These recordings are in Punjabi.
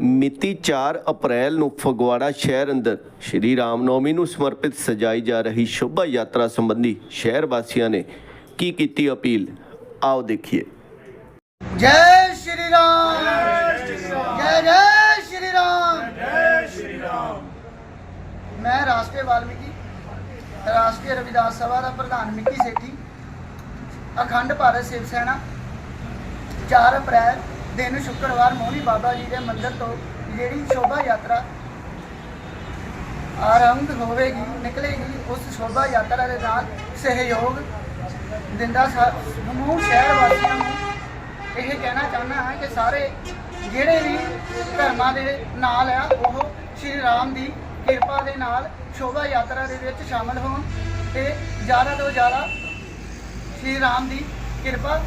ਮਿਤੀ 4 ਅਪ੍ਰੈਲ ਨੂੰ ਫਗਵਾੜਾ ਸ਼ਹਿਰ ਅੰਦਰ ਸ਼੍ਰੀ ਰਾਮਨੌਮੀ ਨੂੰ ਸਮਰਪਿਤ ਸਜਾਈ ਜਾ ਰਹੀ ਸ਼ੋਭਾ ਯਾਤਰਾ ਸੰਬੰਧੀ ਸ਼ਹਿਰ ਵਾਸੀਆਂ ਨੇ ਕੀ ਕੀਤੀ ਅਪੀਲ? ਆਓ ਦੇਖੀਏ। ਜੈ ਸ਼੍ਰੀ ਰਾਮ। ਜੈ ਜੈ ਸ਼੍ਰੀ ਰਾਮ। ਜੈ ਸ਼੍ਰੀ ਰਾਮ ਮੈਂ ਰਾਸ਼ਟਰੀ ਵਾਲਮੀਕੀ, ਰਾਸ਼ਟਰੀ ਰਵਿਦਾਸ ਸਭਾ ਦਾ ਪ੍ਰਧਾਨ ਮਿੱਕੀ ਸੇਠੀ, ਅਖੰਡ ਭਾਰਤ ਸ਼ਿਵ ਸੈਨਾ 4 ਅਪ੍ਰੈਲ ਦਿਨ ਸ਼ੁੱਕਰਵਾਰ ਮੋਹਣੀ ਬਾਬਾ ਜੀ ਦੇ ਮੰਦਿਰ ਤੋਂ ਜਿਹੜੀ ਸ਼ੋਭਾ ਯਾਤਰਾ ਆਰੰਭ ਹੋਵੇਗੀ, ਨਿਕਲੇਗੀ, ਉਸ ਸ਼ੋਭਾ ਯਾਤਰਾ ਦੇ ਨਾਲ ਸਹਿਯੋਗ ਦਿੰਦਾ ਸਮੂਹ ਸ਼ਹਿਰ ਵਾਸੀਆਂ ਨੂੰ ਇਹ ਕਹਿਣਾ ਚਾਹੁੰਦਾ ਹਾਂ ਕਿ ਸਾਰੇ ਜਿਹੜੇ ਵੀ ਧਰਮਾਂ ਦੇ ਨਾਲ ਆ, ਉਹ ਸ਼੍ਰੀ ਰਾਮ ਦੀ ਕਿਰਪਾ ਦੇ ਨਾਲ ਸ਼ੋਭਾ ਯਾਤਰਾ ਦੇ ਵਿੱਚ ਸ਼ਾਮਲ ਹੋਣ ਤੇ ਜ਼ਿਆਦਾ ਤੋਂ ਜ਼ਿਆਦਾ ਸ਼੍ਰੀ ਰਾਮ ਦੀ ਕਿਰਪਾ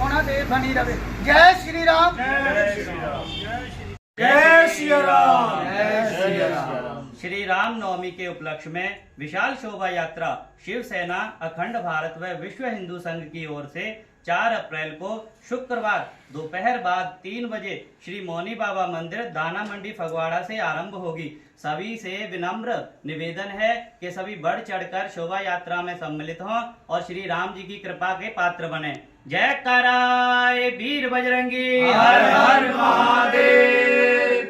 ਉਹਨਾਂ ਤੇ ਬਣੀ ਰਵੇ ਜੈ ਸ਼੍ਰੀ ਰਾਮ ਜੈ ਸ਼੍ਰੀ ਰਾਮ ਜੈ ਸ਼੍ਰੀ ਰਾਮ श्री राम नवमी के उपलक्ष्य में विशाल शोभा यात्रा शिवसेना अखंड भारत व विश्व हिंदू संघ की ओर से 4 अप्रैल को शुक्रवार दोपहर बाद तीन बजे श्री मौनी बाबा मंदिर दाना मंडी फगवाड़ा से आरंभ होगी सभी से विनम्र निवेदन है कि सभी बढ़ चढ़कर शोभा यात्रा में सम्मिलित हों और श्री राम जी की कृपा के पात्र बने जय कराय वीर बजरंगी हर हर महादेव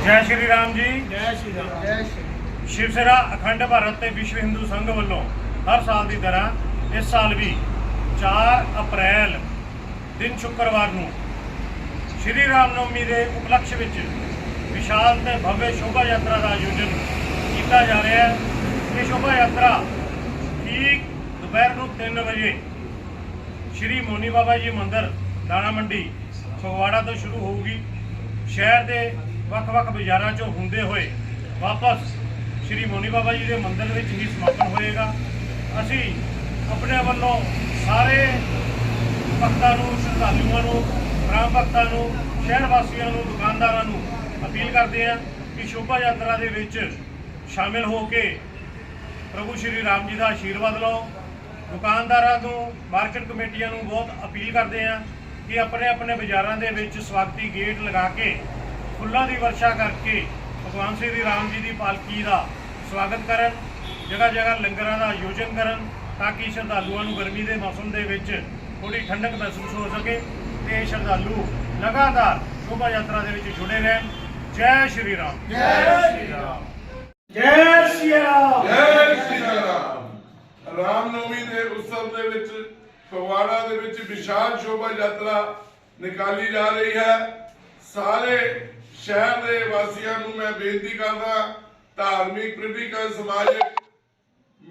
ਜੈ ਸ਼੍ਰੀ ਰਾਮ ਜੀ ਜੈ ਸ਼੍ਰੀ ਰਾਮ ਜੈ ਸ਼੍ਰੀ ਸ਼ਿਵ ਸੇਨਾ ਅਖੰਡ ਭਾਰਤ ਤੇ ਵਿਸ਼ਵ ਹਿੰਦੂ ਸੰਘ ਵੱਲੋਂ ਹਰ ਸਾਲ ਦੀ ਤਰ੍ਹਾਂ ਇਸ ਸਾਲ ਵੀ 4 ਅਪ੍ਰੈਲ ਦਿਨ ਸ਼ੁੱਕਰਵਾਰ ਨੂੰ ਸ਼੍ਰੀ ਰਾਮ ਨਵਮੀ ਦੇ ਉਪਲਕਸ਼ ਵਿੱਚ ਵਿਸ਼ਾਲ ਤੇ ਭਵਯ ਸ਼ੋਭਾ ਯਾਤਰਾ ਦਾ ਆਯੋਜਨ ਕੀਤਾ ਜਾ ਰਿਹਾ ਹੈ। ਇਹ ਸ਼ੋਭਾ ਯਾਤਰਾ ਠੀਕ ਦੁਪਹਿਰ ਨੂੰ 3 ਵਜੇ ਸ਼੍ਰੀ ਮੋਨੀ ਬਾਬਾ ਜੀ ਮੰਦਿਰ, ਦਾਣਾ ਮੰਡੀ, ਫਗਵਾੜਾ ਤੋਂ ਸ਼ੁਰੂ ਹੋਊਗੀ। ਸ਼ਹਿਰ ਦੇ ਵੱਖ-ਵੱਖ ਬਾਜ਼ਾਰਾਂ ਚੋਂ ਹੁੰਦੇ ਹੋਏ ਵਾਪਸ ਸ਼੍ਰੀ ਮੋਨੀ ਬਾਬਾ ਜੀ ਦੇ ਮੰਦਿਰ ਵਿੱਚ ਹੀ ਸਮਾਪਨ ਹੋਏਗਾ। ਅਸੀਂ ਆਪਣੇ ਵੱਲੋਂ ਸਾਰੇ ਭਗਤਾਂ ਨੂੰ, ਸ਼ਰਧਾਲੂਆਂ ਨੂੰ, ਰਾਮ ਭਗਤਾਂ ਨੂੰ, ਸ਼ਹਿਰ ਵਾਸੀਆਂ ਨੂੰ, ਦੁਕਾਨਦਾਰਾਂ ਨੂੰ ਅਪੀਲ ਕਰਦੇ ਹਾਂ ਕਿ ਸ਼ੋਭਾ ਯਾਤਰਾ ਦੇ ਵਿੱਚ ਸ਼ਾਮਿਲ ਹੋ ਕੇ ਪ੍ਰਭੂ ਸ਼੍ਰੀ ਰਾਮ ਜੀ ਦਾ ਆਸ਼ੀਰਵਾਦ ਲਓ। ਦੁਕਾਨਦਾਰਾਂ ਨੂੰ ਮਾਰਕੀਟ ਕਮੇਟੀਆਂ ਨੂੰ ਬਹੁਤ ਅਪੀਲ ਕਰਦੇ ਹਾਂ ਕਿ ਆਪਣੇ ਆਪਣੇ ਬਾਜ਼ਾਰਾਂ ਦੇ ਵਿੱਚ ਸਵਾਗਤੀ ਗੇਟ ਲਗਾ ਕੇ, ਫੁੱਲਾਂ ਦੀ ਵਰਸ਼ਾ ਕਰਕੇ ਭਗਵਾਨ ਸ਼੍ਰੀ ਰਾਮ ਜੀ ਦੀ ਪਾਲਕੀ ਦਾ ਸਵਾਗਤ ਕਰਨ ਜਗ੍ਹਾ ਜਗ੍ਹਾ ਲੰਗਰਾਂ ਦਾ ਆਯੋਜਨ ਕਰਨ ਤਾਂ ਕਿ ਸ਼ਰਧਾਲੂਆਂ ਨੂੰ ਗਰਮੀ ਦੇ ਮੌਸਮ ਦੇ ਵਿੱਚ ਥੋੜੀ ਠੰਡਕ ਮਹਿਸੂਸ ਹੋ ਸਕੇ ਤੇ ਇਹ ਸ਼ਰਧਾਲੂ ਲਗਾਤਾਰ ਸ਼ੋਭਾ ਯਾਤਰਾ ਦੇ ਵਿੱਚ ਜੁੜੇ ਰਹਿਣ। ਜੈ ਸ਼੍ਰੀ ਰਾਮ। ਜੈ ਸ਼੍ਰੀ ਰਾਮ। ਜੈ ਸ਼੍ਰੀ ਰਾਮ। ਜੈ ਸ਼੍ਰੀ ਰਾਮ। ਰਾਮਨਵਮੀ ਦੇ ਉਤਸਵ ਦੇ ਵਿੱਚ ਫਗਵਾੜਾ ਦੇ ਵਿੱਚ ਵਿਸ਼ਾਲ ਸ਼ੋਭਾ ਯਾਤਰਾ ਨਿਕਾਲੀ ਜਾ ਰਹੀ ਹੈ। ਸਾਰੇ ਸ਼ਹਿਰ ਦੇ ਵਾਸੀਆਂ ਨੂੰ ਮੈਂ ਬੇਨਤੀ ਕਰਦਾ ਧਾਰਮਿਕ ਪ੍ਰੀਤੀਕਰ ਸਮਾਜਿਕ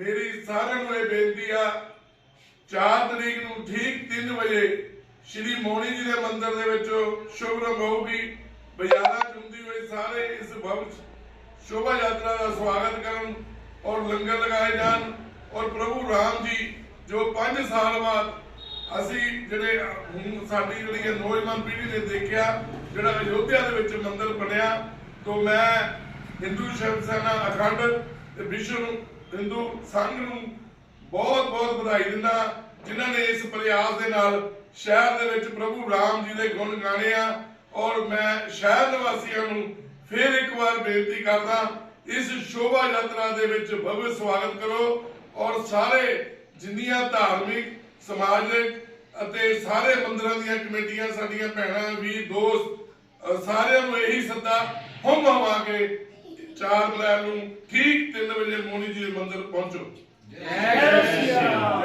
ਮੇਰੀ ਸਾਰਿਆਂ ਨੂੰ ਇਹ ਬੇਨਤੀ ਆ 4 ਤਰੀਕ ਨੂੰ ਠੀਕ 3 ਵਜੇ ਸ਼੍ਰੀ ਮੋਣੀ ਜੀ ਦੇ ਮੰਦਿਰ ਦੇ ਵਿੱਚ ਸ਼ੁਭਰਮ ਹੋਊਗੀ। ਬਾਜ਼ਾਰਾਂ ਚ ਹੁੰਦੀ ਸਾਰੇ ਇਸ ਭਵ ਸ਼ੋਭਾ ਯਾਤਰਾ ਦਾ ਸਵਾਗਤ ਕਰਨ ਔਰ ਲੰਗਰ ਲਗਾਏ ਜਾਣ। ਔਰ ਪ੍ਰਭੂ ਰਾਮ ਜੀ, ਜੋ 5 ਸਾਲ ਬਾਅਦ ਅਸੀਂ ਜਿਹੜੇ, ਹੁਣ ਸਾਡੀ ਜਿਹੜੀ ਇਹ ਨੌਜਵਾਨ ਪੀੜ੍ਹੀ ਨੇ ਦੇਖਿਆ, ਜਿਹੜਾ ਅਯੋਧਿਆ ਦੇ ਵਿੱਚ ਮੰਦਿਰ ਬਣਿਆ, ਤੋਂ ਮੈਂ ਹਿੰਦੂ ਸ਼ਿਵ ਸੈਨਾ ਅਖੰਡ ਤੇ ਵਿਸ਼ਵ ਹਿੰਦੂ ਸੰਘ ਨੂੰ ਬਹੁਤ ਬਹੁਤ ਵਧਾਈ ਦਿੰਦਾ। ਜਿਨ੍ਹਾਂ ਨੇ ਇਸ ਪ੍ਰਯਾਸ ਦੇ ਨਾਲ ਸ਼ਹਿਰ ਦੇ ਵਿੱਚ ਪ੍ਰਭੂ ਰਾਮ ਜੀ ਦੇ ਗੁਣ ਗਾਣੇ ਆ। ਔਰ ਮੈਂ ਸ਼ਹਿਰ ਨਿਵਾਸੀਆਂ ਨੂੰ ਫਿਰ ਇੱਕ ਵਾਰ ਬੇਨਤੀ ਕਰਦਾ, ਇਸ ਸ਼ੋਭਾ ਯਾਤਰਾ ਦੇ ਵਿੱਚ ਭਵਯ ਸਵਾਗਤ ਕਰੋ। ਔਰ ਸਾਰੇ ਜਿੰਨੀਆਂ ਧਾਰਮਿਕ, ਸਮਾਜਿਕ ਅਤੇ ਸਾਰੇ ਮੰਦਿਰਾਂ ਦੀਆਂ ਕਮੇਟੀਆਂ, ਸਾਡੀਆਂ ਭੈਣਾਂ ਵੀ ਦੋਸਤ ਸਾਰਿਆਂ ਨੂੰ ਇਹੀ ਸੱਦਾ, ਹੁੰਮ ਹਵਾ ਕੇ ਚਾਰ ਅਪ੍ਰੈਲ ਨੂੰ ਠੀਕ 3 ਵਜੇ ਮੋਨੀ ਜੀ ਦੇ ਮੰਦਿਰ ਪਹੁੰਚੋ। ਜੈ ਸ਼੍ਰੀ ਰਾਮ